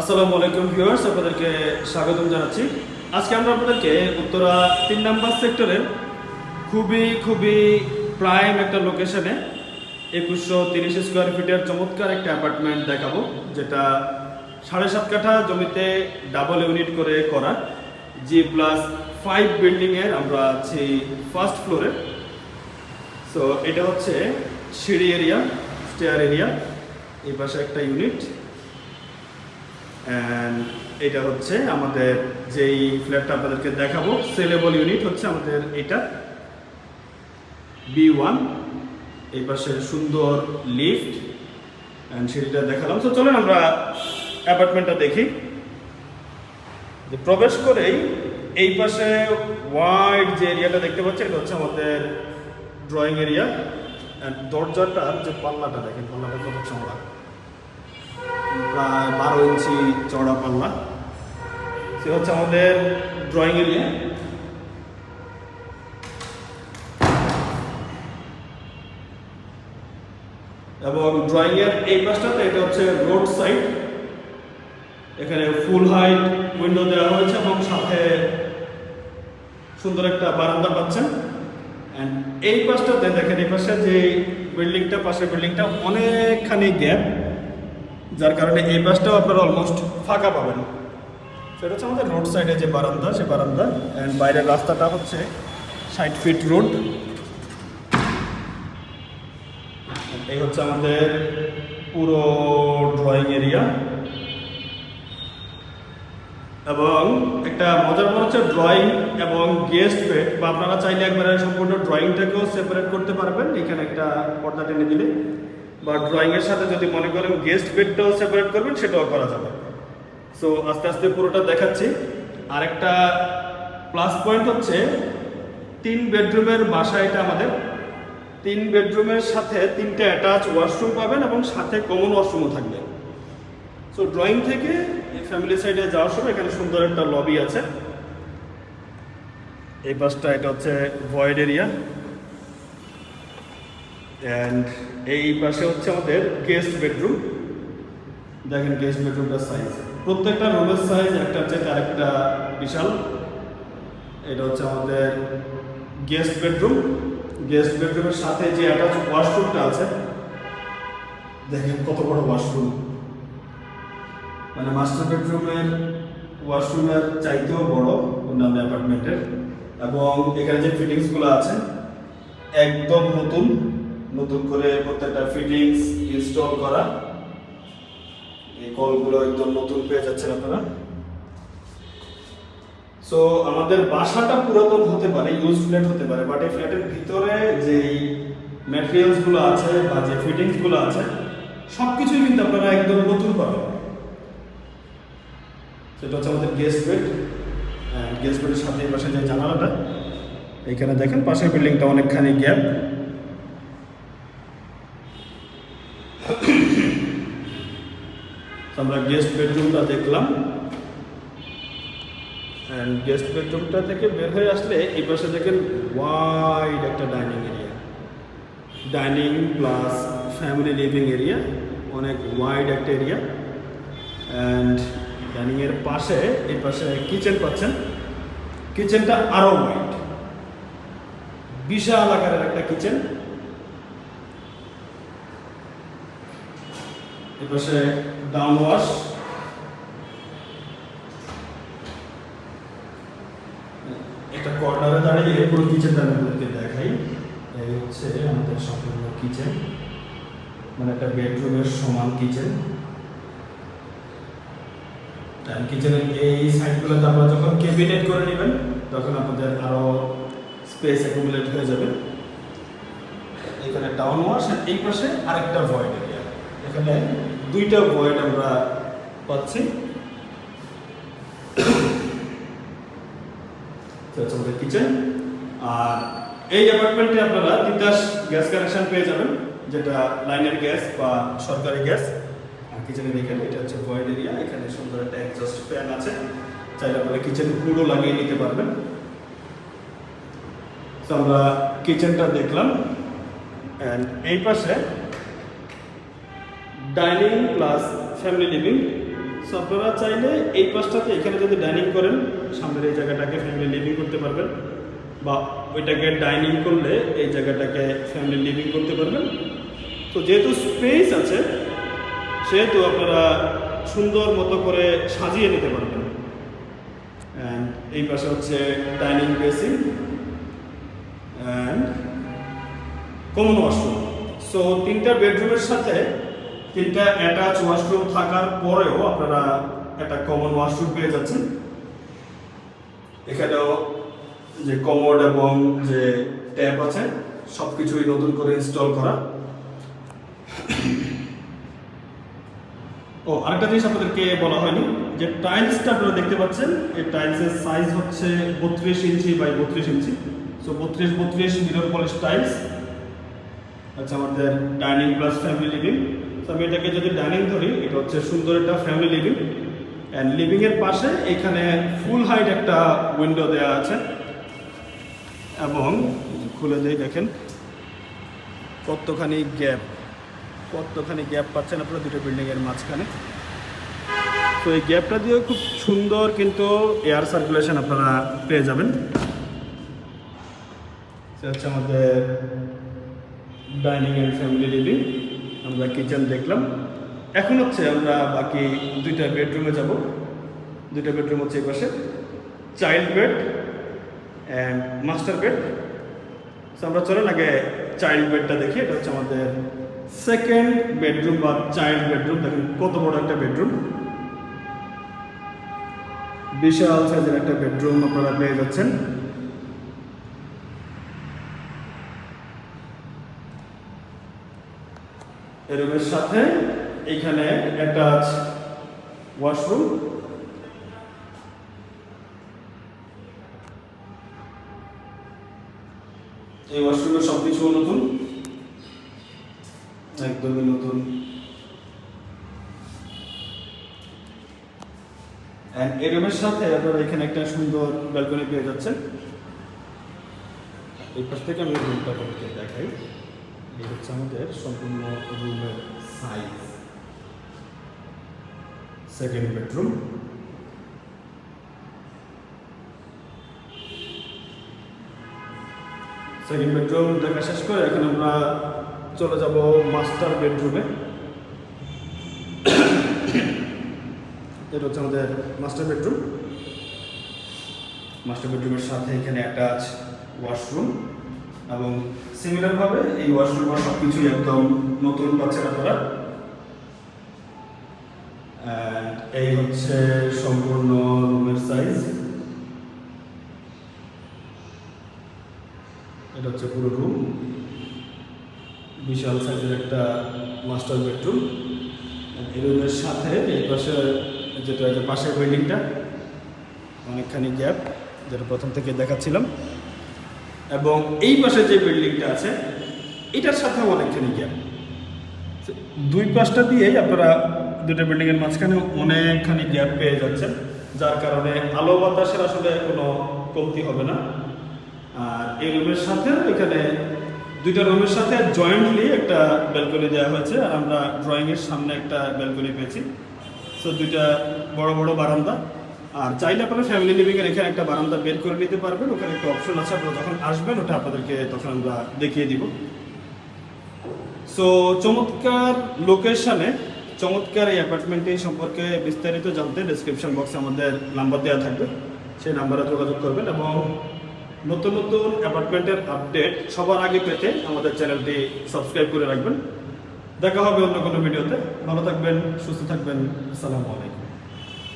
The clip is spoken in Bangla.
আসসালামু আলাইকুম ভিউয়ার্স, আপনাদেরকে স্বাগতম জানাচ্ছি। আজকে আমরা আপনাদেরকে উত্তরা তিন নাম্বার সেক্টরের খুবই খুবই প্রাইম একটা লোকেশনে একুশশো তিরিশ স্কোয়ার ফিটের চমৎকার একটা অ্যাপার্টমেন্ট দেখাবো, যেটা সাড়ে সাত কাঠা জমিতে ডাবল ইউনিট করে করা। জি প্লাস ফাইভ বিল্ডিংয়ের আমরা আছি ফার্স্ট ফ্লোরে সো এটা হচ্ছে সিঁড়ি এরিয়া স্টেয়ার এরিয়া এই পাশে একটা ইউনিট এটা হচ্ছে আমাদের যেই ফ্ল্যাটটা আপনাদেরকে দেখাবো সেলেবল ইউনিট হচ্ছে আমাদের এটা বি ওয়ান এই পাশে সুন্দর লিফট অ্যান্ড সিঁড়িটা দেখালাম। তো চলেন আমরা অ্যাপার্টমেন্টটা দেখি। প্রবেশ করেই এই পাশে ওয়াইড যে এরিয়াটা দেখতে পাচ্ছি, এটা হচ্ছে আমাদের ড্রয়িং এরিয়া অ্যান্ড দরজাটার যে পাল্লাটা, দেখেন পাল্লাটা কত চওড়া। প্রায় বারো ইঞ্চি চওড়া পাল্লা। সে হচ্ছে আমাদের ড্রয়িং এরিয়া এবং ড্রয়িং এর এই পাশটাতে এটা হচ্ছে রোড সাইড এখানে ফুল হাইট উইন্ডো দেওয়া হয়েছে এবং সাথে সুন্দর একটা বারান্দা পাচ্ছেন। এই পাশটাতে দেখেন, এই পাশে যে বিল্ডিংটা পাশের বিল্ডিংটা অনেকখানি গ্যাপ যার কারণে এই পাশটাও আপনারা অলমোস্ট ফাঁকা পাবেন। সেটা হচ্ছে আমাদের রোড সাইডে যে বারান্দা, সে বারান্দা। অ্যান্ড বাইরের রাস্তাটা হচ্ছে ষাট ফিট রোড এই হচ্ছে আমাদের পুরো ড্রয়িং এরিয়া এবং একটা মজার মনে হচ্ছে ড্রয়িং এবং গেস্ট বেড বা আপনারা চাইলে একবারে সম্পূর্ণ ড্রয়িংটাকেও সেপারেট করতে পারবেন। এখানে একটা পর্দা টেনে দিলে। বা ড্রয়িং এর সাথে যদি মনে করেন গেস্ট বেডটাও সেপারেট করবেন, সেটাও করা যাবে। সো আস্তে আস্তে পুরোটা দেখাচ্ছি। আরেকটা প্লাস পয়েন্ট হচ্ছে, তিন বেডরুমের বাসা এটা আমাদের। তিন বেডরুমের সাথে তিনটে অ্যাটাচ ওয়াশরুম পাবেন এবং সাথে কমন ওয়াশরুমও থাকবে। সো ড্রয়িং থেকে ফ্যামিলি সাইডে যাওয়ার সময় এখানে সুন্দর একটা লবি আছে। এই পাশটা এটা হচ্ছে ভয়েড এরিয়া অ্যান্ড এই পাশে হচ্ছে আমাদের গেস্ট বেডরুম দেখেন গেস্ট বেডরুমটার সাইজ প্রত্যেকটা রুমের সাইজ একটা হচ্ছে আরেকটা বিশাল। এটা হচ্ছে আমাদের গেস্ট বেডরুম গেস্ট বেডরুমের সাথে যে অ্যাটাচ ওয়াশরুমটা আছে, দেখেন কত বড় ওয়াশরুম মানে মাস্টার বেডরুমের ওয়াশরুমের চাইতেও বড় অন্যান্য অ্যাপার্টমেন্টের এবং এখানে যে ফিটিংসগুলো আছে, একদম নতুন। নতুন করে প্রত্যেকটা ফিটিংস ইনস্টল করা। এই কলগুলো একদম নতুন পেয়ে যাচ্ছেন আপনারা। সো আমাদের বাসাটা পুরাতন হতে পারে ইউজ ফ্ল্যাট হতে পারে বাট এই ফ্ল্যাটের ভিতরে যেই ম্যাটেরিয়ালসগুলো আছে বা যে ফিটিংসগুলো আছে সব কিছুই কিন্তু আপনারা একদম নতুন পাবেন। সেটা হচ্ছে আমাদের গেস্ট বেড গেস্ট বেডের সাথে পাশে যে জানালাটা এখানে দেখেন পাশের বিল্ডিংটা অনেকখানি গ্যাপ আমরা গেস্ট বেডরুমটা দেখলাম। অ্যান্ড গেস্ট বেডরুমটা থেকে বের হয়ে আসলে এই পাশে দেখেন ওয়াইড একটা dining area dining plus family living area অনেক ওয়াইড একটা এরিয়া অ্যান্ড ডাইনিংয়ের পাশে, এই পাশে কিচেন পাচ্ছেন। কিচেনটা আরও ওয়াইড বিশাল আকারের একটা কিচেন এই পাশে ডাউন ওয়াশ একটা কর্নারে দাঁড়িয়ে পুরো কিচেনটা আপনাদেরকে দেখাই। এই হচ্ছে আমাদের সম্পূর্ণ কিচেন মানে একটা বেডরুমের সমান কিচেন কিচেনের এই সাইডগুলোতে আপনারা যখন ক্যাবিনেট করে নেবেন, তখন আপনাদের আরও স্পেস অ্যাকুমুলেট হয়ে যাবে। এখানে ডাউন ওয়াশ এই পাশে আরেকটা ভয়েড এরিয়া এখানে দুইটা ভয়েড আমরা পাচ্ছি। আমাদের কিচেন আর এই অ্যাপার্টমেন্টে আপনারা তিতাস গ্যাস কানেকশন পেয়ে যাবেন, যেটা লাইনের গ্যাস বা সরকারি গ্যাস আর কিচেনের এখানে এটা হচ্ছে ভয়েড এরিয়া এখানে সুন্দর একটা এক্সস্ট ফ্যান আছে। চাইলে আপনারা কিচেন পুরো লাগিয়ে নিতে পারবেন। তো আমরা কিচেনটা দেখলাম। অ্যান্ড এই পাশে dining plus family living. So আপনারা চাইলে এই পাশটাতে এখানে যদি ডাইনিং করেন, সামনের এই জায়গাটাকে ফ্যামিলি লিভিং করতে পারবেন। বা ওইটাকে ডাইনিং করলে এই জায়গাটাকে ফ্যামিলি লিভিং করতে পারবেন। তো যেহেতু স্পেস আছে, সেহেতু আপনারা সুন্দর মতো করে সাজিয়ে নিতে পারবেন। অ্যান্ড এই পাশে হচ্ছে dining basin and common washroom so তিনটা বেডরুমের সাথে তিনটা অ্যাটাচ ওয়াশরুম থাকার পরেও আপনারা একটা কমন ওয়াশরুম পেয়ে যাচ্ছেন। এখানেও যে কমোড এবং যে ট্যাপ আছে সব কিছুই নতুন করে ইনস্টল করা। ও, আরেকটা জিনিস আপনাদেরকে বলা হয়নি, যে টাইলসটা আপনারা দেখতে পাচ্ছেন, এই টাইলসের সাইজ হচ্ছে বত্রিশ ইঞ্চি বাই বত্রিশ ইঞ্চি। সো বত্রিশ বত্রিশ মিরর পলিশ টাইলস আচ্ছা আমাদের ডাইনিং প্লাস ফ্যামিলি লিভিং তো আমি এটাকে যদি ডাইনিং ধরি, এটা হচ্ছে সুন্দর একটা ফ্যামিলি লিভিং অ্যান্ড লিভিং এর পাশে এখানে ফুল হাইট একটা উইন্ডো দেওয়া আছে। এবং খুলে দিয়ে দেখেন। কতখানি গ্যাপ কতখানি গ্যাপ পাচ্ছেন আপনারা দুটো বিল্ডিং এর মাঝখানে। তো এই গ্যাপটা দিয়েও খুব সুন্দর কিন্তু এয়ার সার্কুলেশন আপনারা পেয়ে যাবেন। হচ্ছে আমাদের ডাইনিং অ্যান্ড ফ্যামিলি লিভিং আমরা কিচেন দেখলাম। এখন হচ্ছে আমরা বাকি দুইটা বেডরুমে যাব। দুইটা বেডরুম হচ্ছে এই পাশে। Child bed and master bed. তো আমরা চলেন আগে চাইল্ড বেডটা দেখি। এটা হচ্ছে আমাদের সেকেন্ড বেডরুম বা চাইল্ড বেডরুম দেখেন কত বড় একটা বেডরুম বিশাল সাইজের একটা বেডরুম আপনারা পেয়ে যাচ্ছেন। রুমের সাথে এখানে অ্যাটাচ ওয়াশরুম এই ওয়াশরুমের সব কিছু নতুন? একদমই নতুন। এই রুমের সাথে আপনারা এখানে একটা সুন্দর ব্যালকনি পেয়ে যাচ্ছেন। এই পাশ থেকে আমি রুমটা দেখাই। এই হচ্ছে আমাদের সম্পূর্ণ রুমের size second bedroom second bedroom দেখা শেষ করে এখন আমরা চলে যাব মাস্টার বেডরুমে এটা হচ্ছে আমাদের মাস্টার বেডরুম মাস্টার বেডরুমের সাথে এখানে অ্যাটাচ ওয়াশরুম এবং সিমিলারভাবে এই ওয়াশরুম আর সব কিছুই একদম নতুন পাচ্ছেন আপনারা এই হচ্ছে সম্পূর্ণ রুমের সাইজ এটা হচ্ছে পুরো রুম বিশাল সাইজের একটা মাস্টার বেডরুম এই রুমের সাথে এই পাশে যেটা পাশের বিল্ডিংটা অনেকখানি গ্যাপ যেটা প্রথম থেকে দেখাচ্ছিলাম। এবং এই পাশে যে বিল্ডিংটা আছে, এটার সাথে অনেকখানি গ্যাপ দুই পাশটা দিয়েই আপনারা দুটো বিল্ডিংয়ের মাঝখানে অনেকখানি গ্যাপ পেয়ে যাচ্ছেন, যার কারণে আলো বাতাসের আসলে কোনো কমতি হবে না। আর এই রুমের সাথে এখানে দুইটা রুমের সাথে জয়েন্টলি একটা ব্যালকনি দেওয়া হয়েছে, আর আমরা ড্রয়িংয়ের সামনে একটা ব্যালকনি পেয়েছি। সো দুইটা বড় বড় বারান্দা। আর চাইলে আপনারা ফ্যামিলি লিভিং এর এখানে একটা বারান্দা বের করে নিতে পারবেন, ওখানে একটা অপশন আছে, আপনারা যখন আসবেন, ওটা আপনাদেরকে তখন আমরা দেখিয়ে দিব। সো চমৎকার লোকেশনে চমৎকার এই অ্যাপার্টমেন্টটি সম্পর্কে বিস্তারিত জানতে ডিসক্রিপশন বক্সে আমাদের নাম্বার দেওয়া থাকবে। সেই নাম্বারে যোগাযোগ করবেন এবং নতুন নতুন অ্যাপার্টমেন্টের আপডেট সবার আগে পেতে আমাদের চ্যানেলটি সাবস্ক্রাইব করে রাখবেন। দেখা হবে অন্য কোনো ভিডিওতে ভালো থাকবেন, সুস্থ থাকবেন। আসসালামু আলাইকুম।